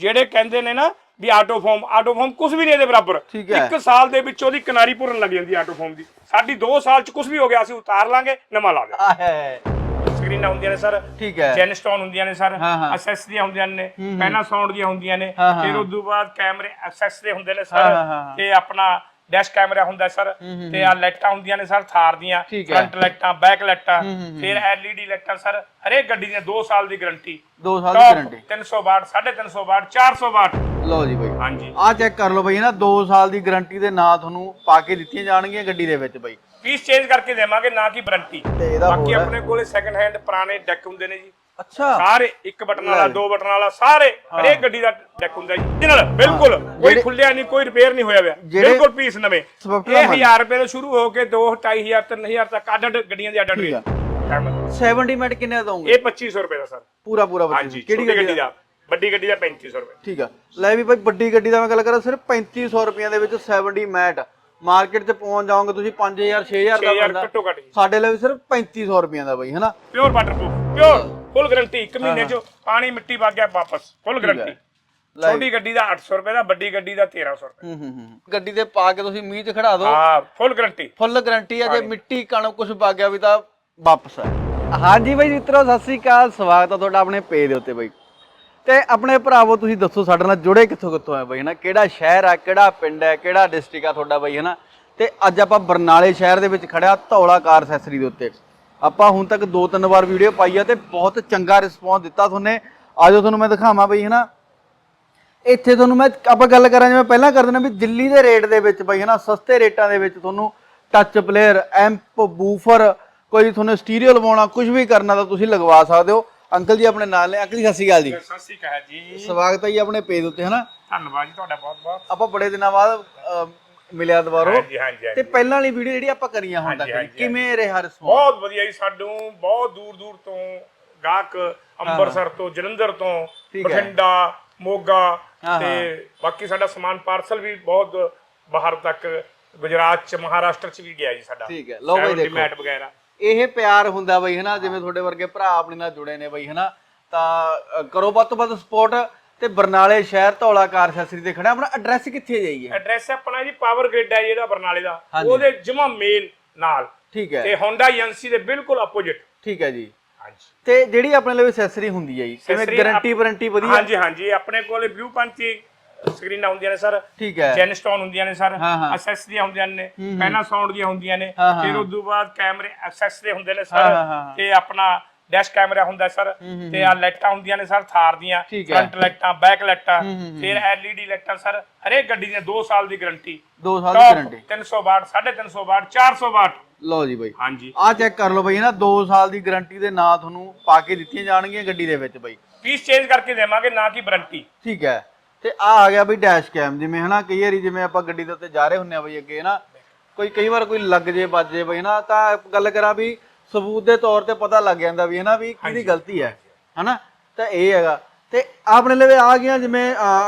ਜਿਹੜੇ ਕਹਿੰਦੇ ਨੇ ਨਾ ਵੀ ਆਟੋ ਫਾਰਮ ਆਟੋ ਫਾਰਮ ਕੁਝ ਵੀ ਨਹੀਂ ਇਹਦੇ ਬਰਾਬਰ। ਠੀਕ ਹੈ। ਇੱਕ ਸਾਲ ਦੇ ਵਿੱਚ ਉਹਦੀ ਕਿਨਾਰੀ ਭੁਰਨ ਲੱਗ ਜਾਂਦੀ ਆਟੋ ਫਾਰਮ ਦੀ। ਸਾਡੀ 2 ਸਾਲ ਚ ਕੁਝ ਵੀ ਹੋ ਗਿਆ ਅਸੀਂ ਉਤਾਰ ਲਾਂਗੇ ਨਵਾਂ ਲਾ ਦੇ ਆ ਹੈ ਸਕਰੀਨਾਂ ਹੁੰਦੀਆਂ ਨੇ ਸਰ। ਠੀਕ ਹੈ। ਜੈਨ ਸਟੋਨ ਹੁੰਦੀਆਂ ਨੇ ਸਰ। ਹਾਂ, ਹਾਂ। ਐਸਐਸ ਦੀਆਂ ਹੁੰਦੀਆਂ ਨੇ ਪੈਨਾ ਸਾਊਂਡ ਦੀਆਂ ਹੁੰਦੀਆਂ ਨੇ। ਹਾਂ, ਹਾਂ। ਫਿਰ ਉਸ ਤੋਂ ਬਾਅਦ ਕੈਮਰੇ ਐਸਐਸ ਦੇ ਹੁੰਦੇ ਨੇ ਹਾਂ, ਹਾਂ, ਸਰ ਹਾਂ। ਤੇ ਆਪਣਾ ਡੈਸ਼ ਕੈਮਰਾ ਹੁੰਦਾ ਸਰ ਤੇ ਆ ਲਾਈਟਾਂ ਹੁੰਦੀਆਂ ਨੇ ਸਰ ਥਾਰ ਦੀਆਂ। ਫਰੰਟ ਲਾਈਟਾਂ ਬੈਕ ਲਾਈਟਾਂ ਫਿਰ ਐਲਈਡੀ ਲਾਈਟਾਂ ਸਰ ਹਰੇਕ ਗੱਡੀ ਦੀਆਂ 2 ਸਾਲ ਦੀ ਗਾਰੰਟੀ। 2 ਸਾਲ ਦੀ ਗਾਰੰਟੀ। 300 ਵਾਟ 350 ਵਾਟ 400 ਵਾਟ ਲਓ ਜੀ ਬਾਈ। ਹਾਂਜੀ। ਆ ਚੈੱਕ ਕਰ ਲਓ ਬਾਈ ਨਾ 2 ਸਾਲ ਦੀ ਗਾਰੰਟੀ ਦੇ ਨਾਂ ਤੁਹਾਨੂੰ ਪਾ ਕੇ ਦਿੱਤੀਆਂ ਜਾਣਗੀਆਂ ਗੱਡੀ ਦੇ ਵਿੱਚ ਬਾਈ। ਪੀਸ ਚੇਂਜ ਕਰਕੇ ਦੇਵਾਂਗੇ ਨਾ ਕਿ ਵਾਰੰਟੀ ਬਾਕੀ। ਆਪਣੇ ਕੋਲੇ ਸੈਕੰਡ ਹੈਂਡ ਪੁਰਾਣੇ ਡੈਕ ਹੁੰਦੇ ਨੇ ਜੀ। ਅੱਛਾ। ਸਾਰੇ ਇੱਕ ਬਟਨ ਵਾਲਾ ਦੋ ਬਟਨ ਵਾਲਾ ਸਾਰੇ ਹਰੇਕ ਗੱਡੀ ਦਾ ਡੈਕ ਹੁੰਦਾ ਜੀ। ਇਹਦੇ ਨਾਲ ਬਿਲਕੁਲ ਕੋਈ ਖੁੱਲਿਆ ਨਹੀਂ ਕੋਈ ਰਿਪੇਅਰ ਨਹੀਂ ਹੋਇਆ ਹੋਇਆ ਬਿਲਕੁਲ ਪੀਸ ਨਵੇਂ। Swift ਇਹ ਦਾ ਮਾਡਲ। 1000 ਰੁਪਏ ਤੋਂ ਸ਼ੁਰੂ ਹੋ ਕੇ 2 2500 3000 ਤੱਕ ਅੱਡ ਅੱਡ ਗੱਡੀਆਂ ਦੇ ਅੱਡ ਅੱਡ ਰੇਟ ਆ। ਹੈ। 70 ਮਿੰਟ ਕਿੰਨੇ ਦੋਗੇ ਇਹ 2500 ਰੁਪਏ ਦਾ ਸਰ। ਪੂਰਾ ਪੂਰਾ ਬੱਚੇ ਕਿਹੜੀ ਗੱਡੀ ਦਾ? ਵੱਡੀ ਗੱਡੀ ਦਾ 3500 ਰੁਪਏ। ਠੀਕ ਆ। ਲੈ ਵੀ ਬਾਈ ਵੱਡੀ ਗੱਡੀ ਦਾ ਮੈਂ ਗੱਲ ਕਰਾਂ ਸਿਰਫ 3500 ਰੁਪਈਆਂ ਦੇ ਵਿੱਚ 70 ਮੈਟ। ਮਾਰਕੀਟ 'ਚ ਪਹੁੰਚ ਜਾਓਗੇ ਤੁਸੀਂ 5000 6000 ਦਾ 6000 ਬੰਦਾ। ਸਾਡੇ ਲਈ ਸਿਰਫ 3500 ਰੁਪਈਆਂ ਦਾ ਬਾਈ ਹੈਨਾ? Pure waterproof pure full guarantee ਇੱਕ ਮਹੀਨੇ ਚ ਪਾਣੀ ਮਿੱਟੀ ਵਗ ਗਿਆ ਵਾਪਸ ਫੁੱਲ ਗਾਰੰਟੀ। ਛੋਟੀ ਗੱਡੀ ਦਾ 800 ਰੁਪਏ ਦਾ ਵੱਡੀ ਗੱਡੀ ਦਾ 1300 ਰੁਪਏ। ਹੂੰ ਹੂੰ ਹੂੰ ਗੱਡੀ ਤੇ ਪਾ ਕੇ ਤੁਸੀਂ ਮੀਂਹ 'ਚ ਖੜਾ ਦਿਓ ਹਾਂ ਫੁੱਲ ਗਾਰੰਟੀ। ਫੁੱਲ ਗਾਰੰਟੀ ਆ ਜੇ ਮਿੱਟੀ ਕਣ ਕੁਝ ਪਾ ਗਿਆ ਵੀ ਤਾਂ ਵਾਪਸ ਹੈ ਹਾਂਜੀ ਬਾਈ ਮਿੱਤਰੋ ਸਤਿ ਸ੍ਰੀ ਅਕਾਲ। ਸਵਾਗਤ ਹੈ ਤੁਹਾਡਾ ਆਪਣੇ ਪੇਜ ਦੇ ਉੱਤੇ ਬਾਈ। ਤੇ ਆਪਣੇ ਭਰਾਵੋ ਤੁਸੀਂ ਦੱਸੋ ਸਾਡੇ ਨਾਲ ਜੁੜੇ ਕਿੱਥੋਂ ਕਿੱਥੋਂ ਆ ਬਾਈ ਹਨਾ? ਕਿਹੜਾ ਸ਼ਹਿਰ ਆ ਕਿਹੜਾ ਪਿੰਡ ਹੈ ਕਿਹੜਾ ਡਿਸਟ੍ਰਿਕਟ ਆ ਤੁਹਾਡਾ ਬਾਈ ਹਨਾ? ਤੇ ਅੱਜ ਆਪਾਂ ਬਰਨਾਲੇ ਸ਼ਹਿਰ ਦੇ ਵਿੱਚ ਖੜਿਆ ਧੌਲਾ ਕਾਰ ਅਸੈਸਰੀ ਦੇ ਉੱਤੇ। ਆਪਾਂ ਹੁਣ ਤੱਕ ਦੋ ਤਿੰਨ ਵਾਰ ਵੀਡੀਓ ਪਾਈ ਆ ਤੇ ਬਹੁਤ ਚੰਗਾ ਰਿਸਪੌਂਸ ਦਿੱਤਾ ਤੁਹਾਨੂੰ। ਆਜੋ ਤੁਹਾਨੂੰ ਮੈਂ ਦਿਖਾਵਾਂ ਬਾਈ ਹਨਾ? ਇੱਥੇ ਤੁਹਾਨੂੰ ਮੈਂ ਆਪਾਂ ਗੱਲ ਕਰਾਂ ਜਿਵੇਂ ਪਹਿਲਾਂ ਕਰ ਦਿੰਦਾ ਵੀ ਦਿੱਲੀ ਦੇ ਰੇਟ ਦੇ ਵਿੱਚ ਬਈ ਹਨਾ? ਸਸਤੇ ਰੇਟਾਂ ਦੇ ਵਿੱਚ ਤੁਹਾਨੂੰ ਟੱਚ ਪਲੇਅਰ ਐਂਪ ਬੂਫਰ ਕੋਈ ਤੁਹਾਨੂੰ ਸਟੀਰੀਓ ਲਵਾਉਣਾ ਕੁਝ ਵੀ ਕਰਨਾ ਤਾਂ ਤੁਸੀਂ ਲਗਵਾ ਸਕਦੇ ਹੋ। ਅੰਕਲ ਜੀ ਆਪਣੇ ਨਾਲ ਨੇ। ਅੰਕਲ ਜੀ ਸਤਿ ਸ਼੍ਰੀ ਅਕਾਲ ਜੀ। ਸਤਿ ਸ੍ਰੀ ਅਕਾਲ ਜੀ। ਸਵਾਗਤ ਹੈ ਜੀ ਆਪਣੇ ਪੇਜ ਉੱਤੇ ਹਨਾ? ਧੰਨਵਾਦ ਜੀ ਤੁਹਾਡਾ ਬਹੁਤ ਬਹੁਤ ਆਪਾਂ ਬੜੇ ਦਿਨਾਂ ਬਾਅਦ ਮਿਲਿਆ ਦੁਬਾਰਾ। ਹਾਂਜੀ ਹਾਂਜੀ ਤੇ। ਪਹਿਲਾਂ ਵਾਲੀ ਵੀਡੀਓ ਜਿਹੜੀ ਆਪਾਂ ਕਰੀਆਂ ਹੁਣ ਤੱਕ ਹਾਂਜੀ, ਕਿਵੇਂ ਰਿਹਾ ਰਿਸਪੌਂਸ ਬਹੁਤ ਵਧੀਆ ਜੀ ਸਾਨੂੰ ਬਹੁਤ ਦੂਰ ਦੂਰ ਤੋਂ ਗਾਹਕ ਅੰਮ੍ਰਿਤਸਰ ਤੋਂ ਜਲੰਧਰ ਤੋਂ ਠੀਕ ਹੈ। ਬਠਿੰਡਾ ਮੋਗਾ ਹਾਂ, ਤੇ ਬਾਕੀ ਸਾਡਾ ਸਮਾਨ ਪਾਰਸਲ ਵੀ ਬਹੁਤ ਬਾਹਰ ਤੱਕ ਗੁਜਰਾਤ ਚ ਮਹਾਰਾਸ਼ਟਰ ਚ ਵੀ ਗਿਆ ਜੀ ਸਾਡਾ। ਠੀਕ ਹੈ, ਲਓ ਬਈ ਦੇਖੋ। ਮੈਟ ਵਗੈਰਾ। ਇਹ ਪਿਆਰ ਹੁੰਦਾ ਬਈ ਹਨਾ ਜਿਵੇਂ ਤੁਹਾਡੇ ਵਰਗੇ ਭਰਾ ਆਪਣੇ ਨਾਲ ਜੁੜੇ ਨੇ ਬਈ ਹਨਾ ਤਾਂ ਅ, ਕਰੋ ਵੱਧ ਤੋਂ ਵੱਧ ਸਪੋਰਟ ਤੇ ਬਰਨਾਲੇ ਸ਼ਹਿਰ ਧੌਲਾ ਕਾਰ ਅਸੈਸਰੀ ਤੇ ਖੜਾ ਆਪਣਾ ਐਡਰੈਸ ਕਿੱਥੇ ਜਾਈਏ ਐਡਰੈਸ ਆਪਣਾ ਜੀ ਪਾਵਰ ਗ੍ਰਿਡ ਹੈ ਜਿਹੜਾ ਬਰਨਾਲੇ ਦਾ। ਹਾਂਜੀ। ਉਹਦੇ ਜਮਾ ਮੇਲ ਨਾਲ। ਠੀਕ ਹੈ। ਤੇ ਹੋਂਡਾ ਏਜੰਸੀ ਦੇ ਬਿਲਕੁਲ ਆਪੋਜ਼ਿਟ ਠੀਕ ਹੈ ਜੀ। ਹਾਂਜੀ। ਤੇ ਜਿਹੜੀ ਆਪਣੇ ਲਈ ਅਸੈਸਰੀ ਹੁੰਦੀ ਹੈ ਜੀ ਕਿਵੇਂ Accessory ਗਾਰੰਟੀ ਵਾਰੰਟੀ ਵਧੀਆ? ਹਾਂਜੀ ਹਾਂਜੀ ਆਪਣੇ ਕੋਲੇ ਵਿਊ ਪੰਚੀ ਸਕਰੀਨਾਂ ਹੁੰਦੀਆਂ ਨੇ ਸਰ। ਠੀਕ ਹੈ। ਜੈਨ ਸਟੋਨ ਹੁੰਦੀਆਂ ਨੇ ਸਰ। ਹਾਂ, ਹਾਂ। ਹੁੰਦੀਆਂ ਨੇ ਪੈਨਾ ਸਾਊਂਡ ਦੀਆਂ ਹੁੰਦੀਆਂ ਨੇ। ਹਾਂ, ਹਾਂ। ਫਿਰ ਉਸ ਤੋਂ ਬਾਅਦ ਕੈਮਰੇ ਦੇ ਹੁੰਦੇ ਨੇ ਹਾਂ, ਹਾਂ, ਸਰ ਹਾਂ। ਤੇ ਆਪਣਾ ਡੈਸ਼ ਕੈਮਰਾ ਹੁੰਦਾ ਸਰ ਤੇ ਆ ਲਾਈਟਾਂ ਹੁੰਦੀਆਂ ਨੇ ਸਰ ਥਾਰ ਦੀਆਂ। ਫਰੰਟ ਲਾਈਟਾਂ ਬੈਕ ਲਾਈਟਾਂ ਫਿਰ ਐਲਈਡੀ ਲਾਈਟਾਂ ਸਰ ਹਰੇਕ ਗੱਡੀ ਦੀਆਂ 2 ਸਾਲ ਦੀ ਗਾਰੰਟੀ 2 ਸਾਲ ਦੀ ਗਾਰੰਟੀ 300 ਵਾਟ 350 ਵਾਟ 400 ਵਾਟ ਲਓ ਜੀ ਬਾਈ। ਹਾਂਜੀ। ਆਹ ਚੈੱਕ ਕਰ ਲਓ ਬਈ ਨਾ 2 ਸਾਲ ਦੀ ਗਾਰੰਟੀ ਦੇ ਨਾਂ ਤੁਹਾਨੂੰ ਪਾ ਕੇ ਦਿੱਤੀਆਂ ਜਾਣਗੀਆਂ ਗੱਡੀ ਦੇ ਵਿੱਚ ਬਾਈ। ਪੀਸ ਚੇਂਜ ਕਰਕੇ ਦੇਵਾਂਗੇ ਨਾ ਕਿ ਵਾਰੰਟੀ ਠੀਕ ਹੈ। ਤੇ ਆ ਆ ਗਿਆ ਬਈ ਡੈਸ਼ ਕੈਮ ਜਿਵੇਂ ਹਨਾ ਕਈ ਵਾਰੀ ਜਿਵੇਂ ਆਪਾਂ ਗੱਡੀ ਦੇ ਉੱਤੇ ਜਾ ਰਹੇ ਹੁੰਨੇ ਆ ਬਈ ਅੱਗੇ ਨਾ ਕੋਈ ਕਈ ਵਾਰ ਕੋਈ ਲੱਗ ਜੇ ਵੱਜ ਜੇ ਬਈ ਨਾ ਤਾਂ ਗੱਲ ਕਰਾਂ ਵੀ ਸਬੂਤ ਦੇ ਤੌਰ ਤੇ ਪਤਾ ਲੱਗ ਜਾਂਦਾ ਵੀ ਹਨਾ ਵੀ ਕਿਹਦੀ ਗਲਤੀ ਹੈ ਹਨਾ? ਤਾਂ ਇਹ ਹੈਗਾ। ਤੇ ਆਪਣੇ ਲਈ ਆ ਗਿਆ ਜਿਵੇਂ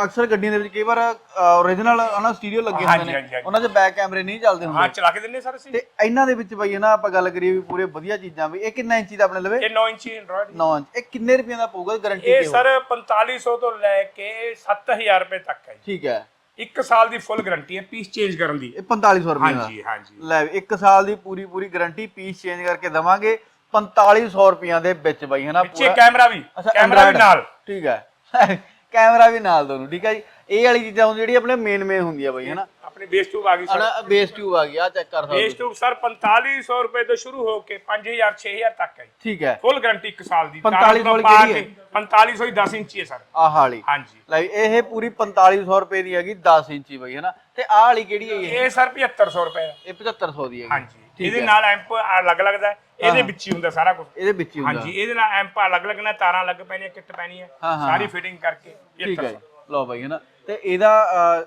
ਅਕਸਰ ਗੱਡੀਆਂ ਦੇ ਵਿੱਚ ਕਈ ਵਾਰ origignal ਹਨਾ ਸਟੀਰੀਓ ਲੱਗੇ ਹੁੰਦੇ ਹਾਂਜੀ, ਨੇ। ਹਾਂਜੀ। ਉਹਨਾਂ 'ਚ ਬੈਕ ਕੈਮਰੇ ਨਹੀਂ ਚੱਲਦੇ ਹੁੰਦੇ। ਹਾਂ ਚਲਾ ਕੇ ਦਿੰਨੇ ਸਰ ਅਸੀਂ ਤੇ ਇਹਨਾਂ ਦੇ ਵਿੱਚ ਬਈ ਨਾ ਆਪਾਂ ਗੱਲ ਕਰੀਏ ਵੀ ਪੂਰੇ ਵਧੀਆ ਚੀਜ਼ਾਂ ਵੀ। ਇਹ ਕਿੰਨਾ ਇੰਚੀ ਦਾ ਆਪਣੇ ਲਵੇ ਇਹ 9 ਇੰਚੀ ਐਂਡਰੋਇਡ 9 ਇੰਚ। ਇਹ ਕਿੰਨੇ ਰੁਪਏ ਦਾ ਪਊਗਾ ਗਾਰੰਟੀ ਇਹ ਤੇ ਸਰ 4500 ਤੋਂ ਲੈ ਕੇ 7000 ਰੁਪਏ ਤੱਕ ਹੈ ਠੀਕ ਹੈ। ਇੱਕ ਸਾਲ ਦੀ ਫੁੱਲ ਗਾਰੰਟੀ ਹੈ ਪੀਸ ਚੇਂਜ ਕਰਨ ਦੀ। ਇਹ 4500 ਰੁਪਏ ਦਾ ਹਾਂਜੀ ਹਾਂਜੀ। ਲੈ ਵੀ ਇੱਕ ਸਾਲ ਦੀ ਪੂਰੀ ਪੂਰੀ ਗਾਰੰਟੀ ਪੀਸ ਚੇਂਜ ਕਰਕੇ ਦਵਾਂਗੇ 4500 ਰੁਪਈਆਂ ਦੇ ਵਿੱਚ ਬਈ ਹਨਾ ਪਿੱਛੇ ਕੈਮਰਾ ਵੀ ਕੈਮਰਾ ਵੀ। ਨਾਲ। ਠੀਕ ਹੈ। ਕੈਮਰਾ ਵੀ ਨਾਲ ਦੋਨੋਂ ਠੀਕ ਹੈ ਜੀ। ਇਹ ਵਾਲੀ ਚੀਜ਼ਾਂ ਹੁਣ ਜਿਹੜੀ ਆਪਣੇ ਮੇਨ ਮੇਨ ਹੁੰਦੀਆਂ ਬਈ ਹਨਾ। ਆਪਣੀ ਬੇਸ ਟਿਊਬ ਆ ਗਈ ਸਰ ਹਨਾ ਬੇਸ ਟਿਊਬ ਆ ਗਈ ਆ ਚੈੱਕ ਕਰ ਸਕਦੇ ਬੇਸ ਟਿਊਬ ਸਰ 4500 ਰੁਪਏ ਤੋਂ ਸ਼ੁਰੂ ਹੋ ਕੇ 5000 6000 ਤੱਕ ਹੈ ਜੀ। ਠੀਕ ਹੈ। ਫੁੱਲ ਗਾਰੰਟੀ ਇੱਕ ਸਾਲ ਦੀ। 4500 ਵਾਲੀ ਕਿਹੜੀ ਕੇ 4500 ਹੀ 10 ਇੰਚੀ ਹੈ ਸਰ ਆਹ ਵਾਲੀ। ਹਾਂਜੀ। ਲੈ ਇਹ ਪੂਰੀ 4500 ਰੁਪਏ ਦੀ ਹੈਗੀ 10 ਇੰਚੀ ਬਈ ਹਨਾ? ਤੇ ਆਹ ਵਾਲੀ ਕਿਹੜੀ ਹੈ ਇਹ? 7500 ਰੁਪਏ ਹੈ। ਇਹ 7500 ਦੀ ਹੈਗੀ। ਹਾਂਜੀ। ਇਹਦੇ ਨਾਲ ਐਂਪ ਅਲੱਗ ਲੱਗਦਾ ਹੈ, ਇਹਦੇ ਵਿੱਚ ਹੀ ਹੁੰਦਾ ਸਾਰਾ ਕੁਝ ਇਹਦੇ ਵਿੱਚ ਹੀ ਹੁੰਦਾ। ਹਾਂਜੀ ਇਹਦੇ ਨਾਲ ਐਂਪ ਅਲੱਗ ਲੱਗਣਾ ਤਾਰਾਂ ਅਲੱਗ ਪੈਣੀਆਂ ਕਿੱਟ ਪੈਣੀ ਹੈ ਹਾਂ, ਹਾਂ, ਸਾਰੀ ਫਿਟਿੰਗ ਕਰਕੇ। ਠੀਕ ਹੈ 7500 ਜੀ। ਲਓ ਬਈ ਹਨਾ? ਤੇ ਇਹਦਾ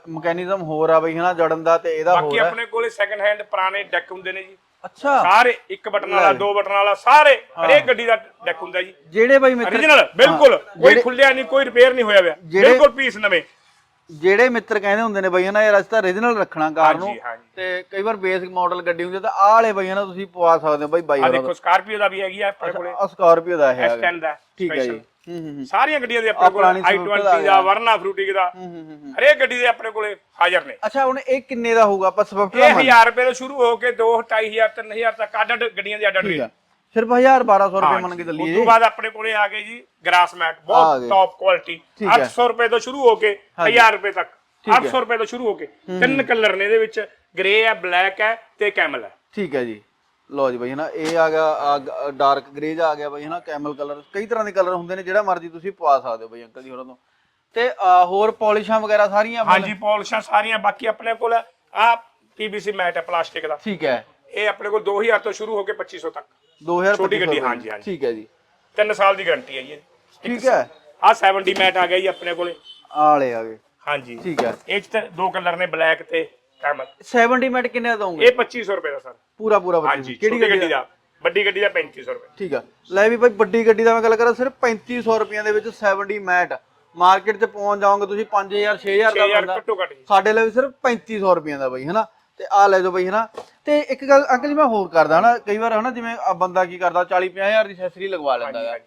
ਮਕੈਨਿਜ਼ਮ ਹੋਰ ਆ ਬਈ ਹਨਾ ਜੜਨ ਦਾ ਤੇ ਇਹਦਾ ਬਾਕੀ ਹੋਰ ਹੈ ਆਪਣੇ ਕੋਲੇ ਸੈਕੰਡ ਹੈਂਡ ਪੁਰਾਣੇ ਡੈਕ ਹੁੰਦੇ ਨੇ ਜੀ। ਅੱਛਾ। ਸਾਰੇ ਇੱਕ ਬਟਨ ਵਾਲਾ ਦੋ ਬਟਨ ਵਾਲਾ ਸਾਰੇ ਹਰੇਕ ਗੱਡੀ ਦਾ ਡੈਕ ਹੁੰਦਾ ਜੀ। ਜਿਹੜੇ ਬਈ ਮਿੱਤਰ origignal ਬਿਲਕੁਲ ਕੋਈ ਖੁੱਲਿਆ ਨਹੀਂ ਕੋਈ ਰਿਪੇਅਰ ਨਹੀਂ ਹੋਇਆ ਹੋਇਆ ਜਿਹੜੇ- ਬਿਲਕੁਲ ਪੀਸ ਨਵੇਂ। ਜਿਹੜੇ ਮਿੱਤਰ ਕਹਿੰਦੇ ਹੁੰਦੇ ਨੇ ਬਈ ਹਨਾ ਯਾਰ ਅਸੀਂ ਤਾਂ origignal ਰੱਖਣਾ ਕਾਰ ਨੂੰ। ਹਾਂਜੀ, ਹਾਂਜੀ। ਤੇ ਕਈ ਵਾਰ ਬੇਸਿਕ ਮਾਡਲ ਗੱਡੀ ਹੁੰਦੀ ਆ ਤਾਂ ਆਹ ਵਾਲੇ ਬਈ ਹਨਾ ਤੁਸੀਂ ਪਵਾ ਸਕਦੇ ਹੋ ਬਈ ਬਾਈ ਆ ਦੇਖੋ ਸਕਾਰਪੀਓ ਦਾ ਵੀ ਹੈਗੀ ਆ ਆਪਣੇ ਕੋਲੇ। ਆ ਸਕਾਰਪੀਓ ਦਾ ਇਹ ਹੈਗਾ। S10 ਦਾ ਠੀਕ ਹੈ ਜੀ। ਸਾਰੀਆਂ ਗੱਡੀਆਂ ਦੇ ਆਪਣੇ ਕੋਲ ਪੁਰਾਣੀ Swift ਦਾ i20 ਦਾ ਵਰਨਾ ਫਰੂਟੀ ਦਾ। ਹਰੇਕ ਗੱਡੀ ਦੇ ਆਪਣੇ ਕੋਲੇ ਹਾਜ਼ਰ ਨੇ। ਅੱਛਾ ਹੁਣ ਇਹ ਕਿੰਨੇ ਦਾ ਹੋਊਗਾ? ਆਪਾਂ ਸਵਿਫਟ ਦਾ ਇਹ ਮੰਨ 1000 ਰੁਪਏ ਤੋਂ ਸ਼ੁਰੂ ਹੋ ਕੇ 2 2500 3000 ਤੱਕ ਅੱਡ ਅੱਡ ਗੱਡੀਆਂ ਦੇ ਅੱਡ ਰੇਟ ਸਿਰਫ 1000 1200 ਰੁਪਏ ਮੰਨ ਕੇ ਉਸ ਚੱਲੀਏ ਤੋਂ ਬਾਅਦ ਆਪਣੇ ਕੋਲੇ ਆ ਗਏ ਜੀ ਗ੍ਰਾਸ ਮੈਟ ਆ ਬਹੁਤ। ਟੌਪ ਕੁਆਲਿਟੀ ਠੀਕ ਹੈ। 800 ਰੁਪਏ ਤੋਂ ਸ਼ੁਰੂ ਹੋ ਕੇ 1000 ਰੁਪਏ ਤੱਕ। ਠੀਕ ਹੈ। 800 ਰੁਪਏ ਤੋਂ ਸ਼ੁਰੂ ਹੋ ਕੇ ਤਿੰਨ ਕਲਰ ਨੇ ਇਹਦੇ ਵਿੱਚ। ਗ੍ਰੇ ਹੈ ਬਲੈਕ ਹੈ ਤੇ ਕੈਮਲ ਹੈ। ਠੀਕ ਹੈ ਜੀ। ਲਓ ਜੀ ਬਈ ਹਨਾ ਇਹ ਆ ਗਿਆ ਡਾਰਕ ਗ੍ਰੇਜ ਆ ਗਿਆ ਬਈ ਹਨਾ ਕੈਮਲ ਕਲਰ ਕਈ ਤਰ੍ਹਾਂ ਦੇ ਕਲਰ ਹੁੰਦੇ ਨੇ ਜਿਹੜਾ ਮਰਜ਼ੀ ਤੁਸੀਂ ਪਵਾ ਸਕਦੇ ਹੋ ਬਈ ਅੰਕਲ ਜੀ ਹੋਰਾਂ ਤੋਂ। ਤੇ ਹੋਰ ਪਾਲਿਸ਼ਾਂ ਵਗੈਰਾ ਸਾਰੀਆਂ ਹਾਂਜੀ ਪਾਲਿਸ਼ਾਂ ਸਾਰੀਆਂ ਬਾਕੀ ਆਪਣੇ ਕੋਲ ਆ ਪੀਵੀਸੀ ਮੈਟ ਹੈ ਪਲਾਸਟਿਕ ਦਾ। ਠੀਕ ਹੈ। ਇਹ ਆਪਣੇ ਕੋਲ 2000 ਤੋਂ ਸ਼ੁਰੂ ਹੋ ਕੇ 2500 ਤੱਕ। 2000 ਛੋਟੀ ਗੱਡੀ, ਹਾਂਜੀ, ਹਾਂਜੀ। ਠੀਕ ਹੈ ਜੀ। 3 ਸਾਲ ਦੀ ਗਾਰੰਟੀ ਹੈ ਜੀ। ਠੀਕ ਹੈ। ਆ 70 ਮੈਟ ਆ ਗਿਆ ਜੀ ਆਪਣੇ ਕੋਲੇ। ਆਲੇ ਆ ਗਏ। ਹਾਂਜੀ। ਠੀਕ ਹੈ। ਇਹ ਚ ਦੋ ਕਲਰ ਨੇ ਬਲੈਕ ਤੇ ਕੈਮਲ 70 ਮਿੰਟ ਕਿੰਨੇ ਦਾ ਦਊਂਗੇ ਇਹ 2500 ਰੁਪਏ ਦਾ ਸਰ। ਪੂਰਾ ਪੂਰਾ ਹਾਂਜੀ ਛੋਟੀ ਗੱਡੀ ਦਾ? ਵੱਡੀ ਗੱਡੀ ਦਾ 3500 ਰੁਪਏ। ਠੀਕ ਆ। ਲੈ ਵੀ ਭਾਈ ਵੱਡੀ ਗੱਡੀ ਦਾ ਮੈਂ ਗੱਲ ਕਰਾਂ ਸਿਰਫ 3500 ਰੁਪਈਆਂ ਦੇ ਵਿੱਚ 70 ਮੈਟ ਮਾਰਕੀਟ 'ਚ ਪਹੁੰਚ ਜਾਓਗੇ ਤੁਸੀਂ 5000 6000 ਦਾ 6000 ਬੰਦਾ। ਘੱਟੋ ਸਾਡੇ ਲਈ ਸਿਰਫ 3500 ਰੁਪਈਆਂ ਦਾ ਬਈ ਹਨਾ? ਤੇ ਆ ਲੈ ਜਾਓ ਬਈ ਹਨਾ? ਤੇ ਇੱਕ ਗੱਲ ਅੰਕਲ ਜੀ ਮੈਂ ਹੋਰ ਕਰਦਾ ਹਨਾ? ਕਈ ਵਾਰ ਹਨਾ ਜਿਵੇਂ ਬੰਦਾ ਕੀ ਕਰਦਾ 40 50000 ਦੀ ਐਕਸੈਸਰੀ ਲਗਵਾ ਲੈਂਦਾ ਹੈ।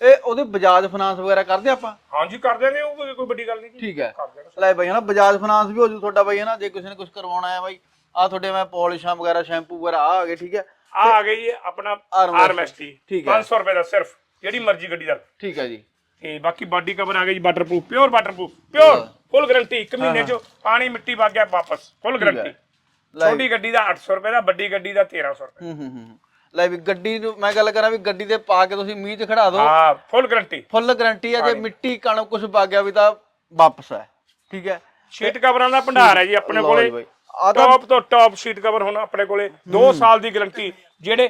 ਇਹ ਉਹਦੇ ਬਜਾਜ ਫਾਈਨਾਂਸ ਵਗੈਰਾ ਕਰਦੇ ਆਪਾਂ? ਹਾਂਜੀ ਕਰ ਦਿਆਂਗੇ ਉਹ ਕੋਈ- ਕੋਈ ਵੱਡੀ ਗੱਲ ਨਹੀਂ ਜੀ। ਠੀਕ ਹੈ। ਕਰ ਦਿਆਂਗੇ ਲੈ ਬਈ ਹਨਾ ਬਜਾਜ ਫਾਈਨਾਂਸ ਵੀ ਹੋ ਜੂ ਤੁਹਾਡਾ ਬਈ ਹਨਾ ਜੇ ਕਿਸੇ ਨੇ ਕੁਝ ਕਰਵਾਉਣਾ ਹੈ ਬਈ। ਆ ਤੁਹਾਡੇ ਮੈਂ ਪਾਲਿਸ਼ਾਂ ਵਗੈਰਾ ਸ਼ੈਂਪੂ ਵਗੈਰਾ ਆ ਆ ਗਏ ਠੀਕ ਹੈ। ਆ ਆ ਗਈ ਹੈ ਆਪਣਾ ਆਰਮਐਸਟੀ ਠੀਕ ਹੈ। 500 ਰੁਪਏ ਦਾ ਸਿਰਫ ਜਿਹੜੀ ਮਰਜ਼ੀ ਗੱਡੀ ਦਾ। ਠੀਕ ਹੈ ਜੀ। ਤੇ ਬਾਕੀ ਬਾਡੀ ਕਵਰ ਆ ਗਈ ਜੀ waterproof pure waterproof pure full guarantee ਇੱਕ ਮਹੀਨੇ ਚ ਪਾਣੀ ਮਿੱਟੀ ਵਗ ਗਿਆ ਵਾਪਸ ਫੁੱਲ ਗਾਰੰਟੀ ਲੈ ਛੋਟੀ ਗੱਡੀ ਦਾ 800 ਰੁਪਏ ਦਾ ਵੱਡੀ ਗੱਡੀ ਦਾ 1300 ਰੁਪਏ। ਹੂੰ ਹੂੰ ਹੂੰ। ਲੈ ਵੀ ਗੱਡੀ ਨੂੰ ਮੈਂ ਗੱਲ ਕਰਾਂ ਵੀ ਗੱਡੀ ਤੇ ਪਾ ਕੇ ਤੁਸੀਂ ਮੀਂਹ 'ਚ ਖੜਾ ਦਿਓ। ਹਾਂ ਫੁੱਲ ਗਾਰੰਟੀ ਫੁੱਲ ਗਾਰੰਟੀ ਹੈ ਜੇ ਮਿੱਟੀ ਕਣ ਕੁਝ ਪਾ ਗਿਆ ਵੀ ਤਾਂ ਵਾਪਸ ਹੈ ਠੀਕ ਹੈ? ਸ਼ੀਟ ਕਵਰਾਂ ਦਾ ਭੰਡਾਰ ਹੈ ਜੀ ਆਪਣੇ ਕੋਲੇ। ਟੌਪ ਤੋਂ ਟੌਪ ਸ਼ੀਟ ਕਵਰ ਹੁਣ ਆਪਣੇ ਕੋਲੇ। 2 ਸਾਲ ਦੀ ਗਾਰੰਟੀ ਜਿਹੜੇ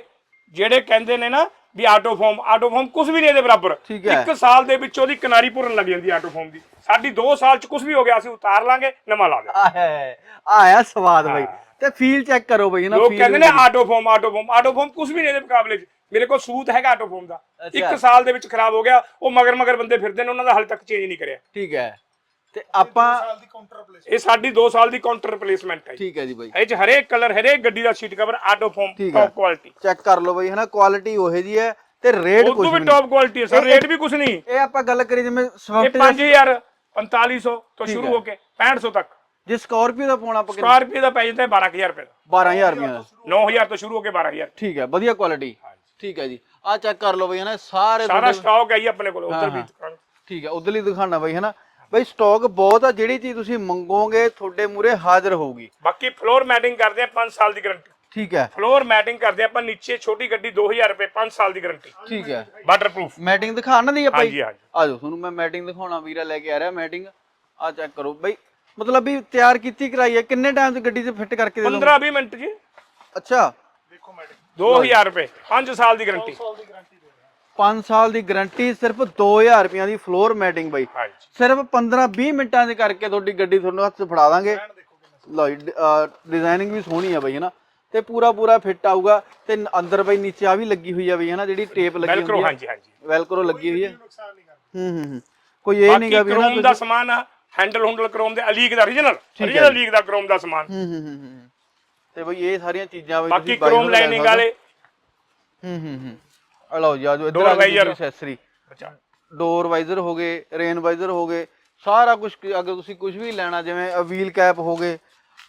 ਜਿਹੜੇ ਕਹਿੰਦੇ ਨੇ ਨਾ ਵੀ ਆਟੋ ਫੋਮ ਆਟੋ ਫੋਮ ਕੁਝ ਵੀ ਨਹੀਂ ਇਹਦੇ ਬਰਾਬਰ। ਠੀਕ ਹੈ। ਇੱਕ ਸਾਲ ਦੇ ਵਿੱਚ ਉਹਦੀ ਕਿਨਾਰੀ ਭੁਰਨ ਲੱਗ ਜਾਂਦੀ ਆਟੋ ਫੋਮ ਦੀ। ਸਾਡੀ 2 ਸਾਲ ਚ ਕੁਝ ਵੀ ਹੋ ਗਿਆ ਅਸੀਂ ਉਤਾਰ ਲਾਂਗੇ ਨਵਾਂ ਲਾ ਦੇਵਾਂਗੇ। ਆ ਹੈ ਆਇਆ ਸਵਾਦ ਬਈ। ਤੇ ਫੀਲ ਚੈੱਕ ਕਰੋ ਬਈ ਨਾ ਲੋਕ feel ਕਹਿੰਦੇ ਨੇ auto foam auto foam auto foam ਕੁਝ ਵੀ ਨਹੀਂ ਇਹਦੇ ਮੁਕਾਬਲੇ 'ਚ। ਮੇਰੇ ਕੋਲ ਸੂਤ ਹੈਗਾ ਆਟੋ ਫੋਮ ਦਾ। ਅੱਛਾ। ਇੱਕ ਸਾਲ ਦੇ ਵਿੱਚ ਖਰਾਬ ਹੋ ਗਿਆ ਉਹ ਮਗਰ ਮਗਰ ਬੰਦੇ ਫਿਰਦੇ ਨੇ ਉਹਨਾਂ ਦਾ ਹਾਲੇ ਤੱਕ ਚੇਂਜ ਨਹੀਂ ਕਰਿਆ। ਠੀਕ ਹੈ। ਤੇ ਆਪਾਂ ਇਹ ਸਾਡੀ 2 ਸਾਲ ਦੀ ਕਾਊਂਟਰ ਰਿਪਲੇਸਮੈਂਟ ਹੈ ਜੀ। ਠੀਕ ਹੈ ਜੀ ਬਈ। ਇਹ ਚ ਹਰੇਕ ਕਲਰ ਹਰੇਕ ਗੱਡੀ ਦਾ ਸੀਟ ਕਵਰ ਆਟੋ ਫੋਮ ਠੀਕ ਹੈ। ਟੌਪ ਕੁਆਲਿਟੀ ਚੈੱਕ ਕਰ ਲਓ ਬਈ ਹਨਾ ਕੁਆਲਿਟੀ ਉਹੇ ਜੀ ਹੈ ਤੇ ਰੇਟ ਉਹ ਕੁਝ ਤੋਂ ਵੀ ਨਹੀਂ। ਟੌਪ ਕੁਆਲਿਟੀ ਹੈ ਸਰ ਇਹ- ਰੇਟ ਵੀ ਕੁਝ ਨਹੀਂ। ਇਹ ਆਪਾਂ ਗੱਲ ਕਰੀ ਜਿਵੇਂ ਇਹ ਸਵਿਫਟ 5000 4500 ਤੋਂ ਠੀਕ ਸ਼ੁਰੂ ਹੈ। ਹੋ ਕੇ 6500 ਤੱਕ। ਜੇ ਸਕਾਰਪੀਓ ਦਾ ਪਾਉਣਾ ਆਪਾਂ ਕਿੰਨਾ ਸਕਾਰਪੀਓ ਦਾ ਪੈ ਜਾਂਦਾ 12000 ਰੁਪਏ ਦਾ। 12000 ਰੁਪਏ ਦਾ। 9000 ਤੋਂ ਸ਼ੁਰੂ ਹੋ ਕੇ 12000 ਠੀਕ ਹੈ ਵਧੀਆ ਕੁਆਲਿਟੀ ਠੀਕ ਹੈ ਜੀ। ਆ ਚੈੱਕ ਕਰ ਲਓ ਬਈ ਹਨਾ ਸਾਰੇ ਸਾਰਾ ਤੁਹਾਡੇ- ਸਟਾਕ ਹੈ ਜੀ ਆਪਣੇ ਕੋਲ ਉੱਧਰ ਵੀ ਹਾਂ। ਦੁਕਾਨ ਠੀਕ ਹੈ ਉਧਰਲੀ ਦਿਖਾਣਾ ਬਈ ਹਨਾ। ਬਈ ਸਟਾਕ ਬਹੁਤ ਆ ਜਿਹੜੀ ਚੀਜ਼ ਤੁਸੀਂ ਮੰਗੋਗੇ ਤੁਹਾਡੇ ਮੂਰੇ ਹਾਜ਼ਰ ਹੋਊਗੀ। ਬਾਕੀ ਫਲੋਰ ਮੈਟਿੰਗ ਕਰਦੇ ਆ 5 ਸਾਲ ਦੀ ਗਾਰੰਟੀ ਠੀਕ ਹੈ। ਫਲੋਰ ਮੈਟਿੰਗ ਕਰਦੇ ਆਪਾਂ ਨੀਚੇ ਛੋਟੀ ਗੱਡੀ 2000 ਰੁਪਏ 5 ਸਾਲ ਦੀ ਗਾਰੰਟੀ ਠੀਕ ਹੈ। ਵਾਟਰਪ੍ਰੂਫ ਮੈਟਿੰਗ ਦਿਖਾਣਾ ਦੀ ਆਪਾਂ ਹਾਂਜੀ ਹਾਂਜੀ। ਆ ਜਾਓ ਤੁਹਾਨੂੰ ਮੈਂ ਮੈਟਿੰਗ ਦਿਖਾਉਣਾ ਵੀਰਾ ਲੈ ਕੇ ਆ ਰਿਹਾ ਮੈਟਿੰਗ ਆ ਚੈੱਕ ਕਰੋ ਬਈ। ਮਤਲਬ ਵੀ ਤਿਆਰ ਕੀਤੀ ਕਰਾਈ ਹੈ ਕਿੰਨੇ ਟਾਈਮ 'ਚ ਗੱਡੀ 'ਚ ਫਿੱਟ ਕਰਕੇ ਦੇ ਦੋ 15 20 ਮਿੰਟ ਜੀ। ਅੱਛਾ। 2000 ਰੁਪਏ 5 ਸਾਲ ਦੀ ਗਾਰੰਟੀ 5 ਸਾਲ ਦੀ ਗਾਰੰਟੀ ਸਿਰਫ 2000 ਰੁਪਈਆਂ ਦੀ ਫਲੋਰ ਮੈਟਿੰਗ ਬਈ। ਹਾਂਜੀ। ਸਿਰਫ 15-20 ਮਿੰਟਾਂ ਦੇ ਕਰਕੇ ਤੁਹਾਡੀ ਗੱਡੀ ਤੁਹਾਨੂੰ ਹੱਥ ਫੜਾ ਦਾਂਗੇ। ਲਓ ਜੀ ਡਿਜ਼ਾਈਨਿੰਗ ਵੀ ਸੋਹਣੀ ਆ ਬਈ ਹਨਾ? ਤੇ ਪੂਰਾ ਪੂਰਾ ਫਿੱਟ ਆਊਗਾ ਤੇ ਅੰਦਰ ਬਈ ਨੀਚੇ ਆ ਵੀ ਲੱਗੀ ਹੋਈ ਆ ਬਈ ਹਨਾ? ਜਿਹੜੀ ਟੇਪ ਲੱਗੀ ਹੁੰਦੀ ਆ। ਹਾਂਜੀ ਹਾਂਜੀ। ਵੈਲਕਰੋ ਲੱਗੀ ਹੋਈ ਹੈ ਹੂੰ ਹੂੰ ਹੂੰ। ਕੋਈ ਇਹ ਨਹੀਂਗਾ ਵੀ ਹਨਾ ਦਾ ਸਮਾਨ ਆ ਹੈਂਡਲ ਹੁੰਡਲ ਕ੍ਰੋਮ ਦੇ ਅਲੀਕ ਦਾ origignal origignal ਲੀਕ ਦਾ ਕ੍ਰੋਮ ਦਾ ਸਮਾਨ। ਹੂੰ ਹੂੰ ਹੂੰ ਹੂੰ। ਤੇ ਬਈ ਇਹ ਸਾਰੀਆਂ ਚੀਜ਼ਾਂ ਬਈ ਬਾਕੀ ਕ੍ਰੋਮ ਲਾਈਨਿੰਗ ਵਾਲੇ ਹੋ। ਹੂੰ ਹੂੰ ਹੂੰ। ਲਓ ਜੀ ਆਜੋ ਇੱਧਰ Door ਆ ਗਈ। ਐਕਸੈਸਰੀ ਅੱਛਾ। ਡੋਰ ਵਾਈਜ਼ਰ ਹੋ ਗਏ ਰੇਨ ਵਾਈਜ਼ਰ ਹੋ ਗਏ ਸਾਰਾ ਕੁਝ ਅਗਰ ਤੁਸੀਂ ਕੁਝ ਵੀ ਲੈਣਾ ਜਿਵੇਂ ਵੀਲ ਕੈਪ ਹੋ ਗਏ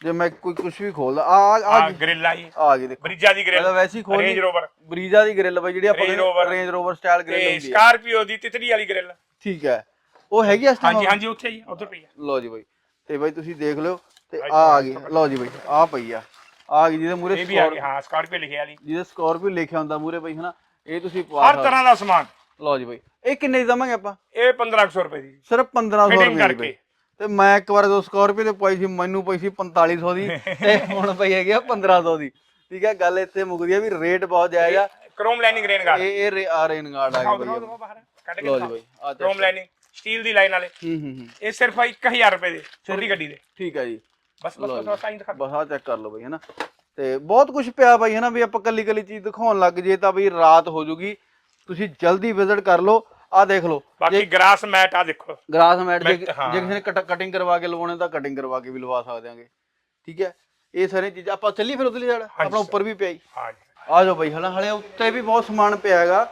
ਜੇ ਮੈਂ ਕੋਈ ਕੁਝ ਵੀ ਖੋਲਦਾ ਆ ਆ ਆ ਗ੍ਰਿਲ ਆਈ ਆ ਗਈ ਦੇਖੋ। ਬ੍ਰਿਜਾ ਦੀ ਗ੍ਰਿਲ। ਵੈਸੇ ਖੋਲ ਰੇਂਜ ਰੋਵਰ ਬਰੀਜ਼ਾ ਦੀ ਗ੍ਰਿਲ ਬਈ ਜਿਹੜੀ ਆਪਾਂ Range Rover। Range Rover style grill ਤੇ ਹੁੰਦੀ ਹੈ। ਸਕਾਰਪੀਓ ਦੀ ਤਿਤਲੀ ਵਾਲੀ ਗ੍ਰਿਲ ਠੀਕ ਹੈ। ਉਹ ਹੈਗੀ ਇਸ ਹਾਂਜੀ ਹਾਂਜੀ ਉੱਥੇ ਹੀ ਉੱਧਰ ਪਈ ਆ। ਲਓ ਜੀ ਬਾਈ। ਤੇ ਬਾਈ ਤੁਸੀਂ ਦੇਖ ਲਿਓ ਤੇ ਆ ਆ ਗਈ। ਲਓ ਜੀ ਬਾਈ ਆ ਪਈ ਆ। ਆ ਗਈ ਜਿਹਦੇ ਮੂਰੇ ਇਹ ਵੀ ਆ ਗਈ ਹਾਂ ਸਕਾਰਪੀਓ ਲਿਖਿਆ ਵਾਲੀ। ਜਿਹਦੇ ਸਕਾਰਪੀਓ ਲਿਖਿਆ ਹੁੰਦਾ ਮੂਰੇ ਬਾਈ ਹਨਾ? ਇਹ ਤੁਸੀਂ ਪਵਾ ਹਰ ਤਰ੍ਹਾਂ ਦਾ ਸਮਾਨ। ਲਓ ਜੀ ਬਾਈ। ਇਹ ਕਿੰਨੇ ਦੀ ਦਵਾਂਗੇ ਆਪਾਂ? ਇਹ 1500 ਰੁਪਏ ਦੀ। ਸਿਰਫ 1500 Fitting ਰੁਪਏ ਦੀ ਕਰਕੇ। ਤੇ ਮੈਂ ਇੱਕ ਵਾਰ ਦੋ ਸਕਾਰਪੀਓ ਤੇ ਪਾਈ ਸੀ ਮੈਨੂੰ ਪਈ ਸੀ 4500 ਦੀ ਤੇ ਹੁਣ ਪਈ ਹੈਗੀ ਆ 1500 ਦੀ। ਠੀਕ ਹੈ ਗੱਲ ਇੱਥੇ ਮੁੱਕਦੀ ਆ ਵੀ ਰੇਟ ਬਹੁਤ ਜਾਇਜ਼ ਆ। ਕ੍ਰੋਮ ਲਾਈਨਿੰਗ ਰੇਨ ਗਾਰਡ ਇਹ ਇਹ ਰੇ- ਆ ਰੇਨ ਗਾਰਡ ਆ ਗਈ ਬਾਈ ਕੱਢ ਕੇ ਲਓ ਜੀ ਬਾਈ ਆ। ਕ੍ਰੋਮ ਲਾਈਨਿੰਗ ਸਟੀਲ ਦੀ ਲਾਈਨ ਵਾਲੇ। ਹੂੰ ਹੂੰ ਹੂੰ। ਇਹ ਸਿਰਫ 1000 ਰੁਪਏ ਦੇ ਛੋਟੀ ਗੱਡੀ ਦੇ। ਠੀਕ ਹੈ ਜੀ। ਬਸ ਬਸ ਬਸ ਸਾਈਨ ਦਿਖਾ ਬਸ ਆ ਚੈੱਕ ਕਰ ਲਓ ਬਈ ਹਨਾ ਤੇ ਬਹੁਤ ਕੁਝ ਪਿਆ ਬਾਈ ਹਨਾ ਵੀ ਆਪਾਂ ਕੱਲੀ ਕੱਲੀ ਚੀਜ਼ ਦਿਖਾਉਣ ਲੱਗ ਜੇ ਤਾਂ ਬਈ ਰਾਤ ਹੋ ਜੂਗੀ। ਤੁਸੀਂ ਜਲਦੀ ਵਿਜ਼ਿਟ ਕਰ ਲਓ ਆ ਦੇਖ ਲਓ। ਬਾਕੀ ਗ੍ਰਾਸ ਮੈਟ ਆ ਦੇਖੋ। ਗ੍ਰਾਸ ਮੈਟ ਜੇ ਕਿਸੇ ਨੇ ਕਟਿੰਗ ਕਰਵਾ ਕੇ ਲਵਾਉਣੇ ਤਾਂ ਕਟਿੰਗ ਕਰਵਾ ਕੇ ਵੀ ਲਵਾ ਸਕਦੇ ਆਂਗੇ। ਠੀਕ ਹੈ? ਇਹ ਸਾਰੀਆਂ ਚੀਜ਼ਾਂ ਆਪਾਂ ਚੱਲੀਏ ਫਿਰ ਉਧਰਲੀ ਸਾਈਡ ਆਪਣਾ ਉੱਪਰ ਵੀ ਪਿਆ ਆ ਜਾਓ ਬਾਈ ਹਲਾ ਹਲੇ ਉੱਤੇ ਵੀ ਬਹੁਤ ਸਮਾਨ ਪਿਆ ਹੈਗਾ।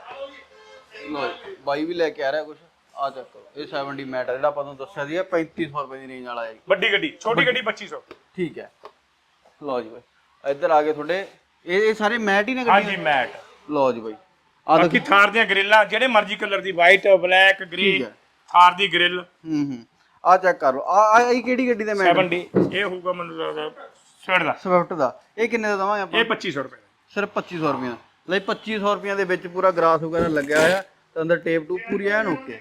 ਜੀ, ਬਾਈ ਵੀ ਲੈ ਕੇ ਆ ਰਿਹਾ ਕੁਝ ਆ ਚੱਕੋ ਇਹ 70 ਮੈਟ ਆ ਜਿਹੜਾ ਆਪਾਂ ਤੁਹਾਨੂੰ ਦੱਸਿਆ ਸੀ ਇਹ 3500 ਰੁਪਏ ਦੀ ਰੇਂਜ ਵਾਲਾ ਹੈ। ਵੱਡੀ ਗੱਡੀ ਛੋਟੀ ਗੱਡੀ 2500 ਠੀਕ ਹੈ। ਲਓ ਜੀ ਬਾਈ। ਇੱਧਰ ਆ ਗਏ ਤੁਹਾਡੇ। ਇਹ ਇਹ ਸਾਰੇ ਮੈਟ ਹੀ ਨੇ ਹਾਂਜੀ ਮੈਟ। ਲਓ ਜੀ ਬਾਈ। ਆ ਬਾਕੀ ਥਾਰ ਦੀਆਂ ਗ੍ਰਿਲਾਂ ਜਿਹੜੇ ਮਰਜ਼ੀ ਕਲਰ ਦੀ ਵਾਈਟ ਬਲੈਕ ਗ੍ਰੇ ਠੀਕ ਹੈ। ਥਾਰ ਦੀ ਗ੍ਰਿਲ। ਹੂੰ ਹੂੰ। ਆ ਚੈੱਕ ਕਰ ਲਓ। ਆ ਆ ਇਹ ਕਿਹੜੀ ਗੱਡੀ ਦਾ ਮੈਟ 70 ਇਹ ਹੋਊਗਾ ਮੈਨੂੰ ਲੱਗਦਾ ਸਵਿਫਟ ਦਾ। ਸਵਿਫਟ ਦਾ। ਇਹ ਕਿੰਨੇ ਦਾ ਦਵਾਂਗੇ ਆਪਾਂ? ਇਹ 2500 ਰੁਪਏ ਦਾ। ਸਿਰਫ 2500 ਰੁਪਏ ਦਾ ਲਈ 2500 ਰੁਪਏ ਦੇ ਵਿੱਚ ਪੂਰਾ ਗਰਾਸ ਵਗੈਰਾ ਲੱਗਿਆ ਹੋਇਆ। ਤੇ ਅੰਦਰ ਟੇਪ ਟੂ ਪੂਰੀ ਐਨ ਓਕੇ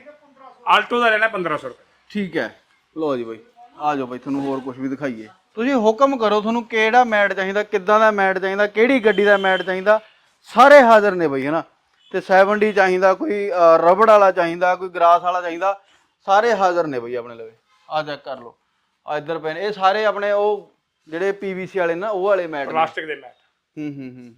ਆਲਟੋ ਦਾ ਲੈਣਾ 1500 ਰੁਪਏ। ਠੀਕ ਹੈ। ਲਓ ਜੀ ਬਾਈ। ਆ ਜਾਓ ਬਾਈ ਤੁਹਾਨੂੰ ਹੋਰ ਕੁਝ ਵੀ ਦਿਖਾਈਏ। ਤੁਸੀਂ ਹੁਕਮ ਕਰੋ ਤੁਹਾਨੂੰ ਕਿਹੜਾ ਮੈਟ ਚਾਹੀਦਾ ਕਿੱਦਾਂ ਦਾ ਮੈਟ ਚਾਹੀਦਾ ਕਿਹੜੀ ਗੱਡੀ ਦਾ ਮੈਟ ਚਾਹੀਦਾ ਸਾਰੇ ਹਾਜ਼ਰ ਨੇ ਬਾਈ ਹਨਾ? ਤੇ 70 ਚਾਹੀਦਾ ਕੋਈ ਰਬੜ ਵਾਲਾ ਚਾਹੀਦਾ ਕੋਈ ਗਰਾਸ ਵਾਲਾ ਚਾਹੀਦਾ ਸਾਰੇ ਹਾਜ਼ਰ ਨੇ ਬਾਈ ਆਪਣੇ ਲਵੇ। ਆ ਚੈੱਕ ਕਰ ਲਓ। ਆ ਇੱਧਰ ਪਏ ਨੇ ਇਹ ਸਾਰੇ ਆਪਣੇ ਉਹ ਜਿਹੜੇ ਪੀਵੀਸੀ ਵਾਲੇ ਨਾ ਉਹ ਵਾਲੇ ਮੈਟ ਪਲਾਸਟਿਕ ਦੇ ਮੈਟ। ਹੂੰ ਹੂੰ।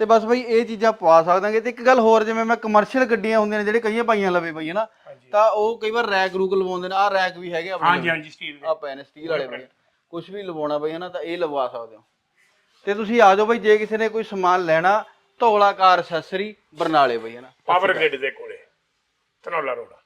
ਤੇ ਬਸ ਬਈ ਇਹ ਚੀਜ਼ਾਂ ਪਵਾ ਸਕਦਾਂਗੇ ਤੇ ਇੱਕ ਗੱਲ ਹੋਰ ਜਿਵੇਂ ਮੈਂ ਕਮਰਸ਼ੀਅਲ ਗੱਡੀਆਂ ਹੁੰਦੀਆਂ ਨੇ ਜਿਹੜੇ ਕਈਆਂ ਪਾਈਆਂ ਲਵੇ ਬਈ ਹਨਾ? ਤਾਂ ਉਹ ਕਈ ਵਾਰ ਰੈਕ ਰੂਕ ਲਵਾਉਂਦੇ ਨੇ। ਆਹ ਰੈਕ ਵੀ ਹੈਗੇ ਆਪਣੇ ਹਾਂਜੀ ਹਾਂਜੀ ਸਟੀਲ ਦੇ। ਆ ਪਏ ਨੇ ਸਟੀਲ ਵਾਲੇ ਬਈ। ਕੁਝ ਵੀ ਲਵਾਉਣਾ ਬਈ ਹਨਾ, ਤਾਂ ਇਹ ਲਵਾ ਸਕਦੇ ਹੋ। ਤੇ ਤੁਸੀਂ ਆ ਜਾਓ ਬਈ, ਜੇ ਕਿਸੇ ਨੇ ਕੋਈ ਸਮਾਨ ਲੈਣਾ, ਧੌਲਾ ਕਾਰ ਬਰਨਾਲੇ ਬਈ, ਹਨਾ। ਪਾਵਰ ਗ੍ਰਿਡ ਦੇ ਕੋਲੇ, ਧਨੌਲਾ ਰੋਡ।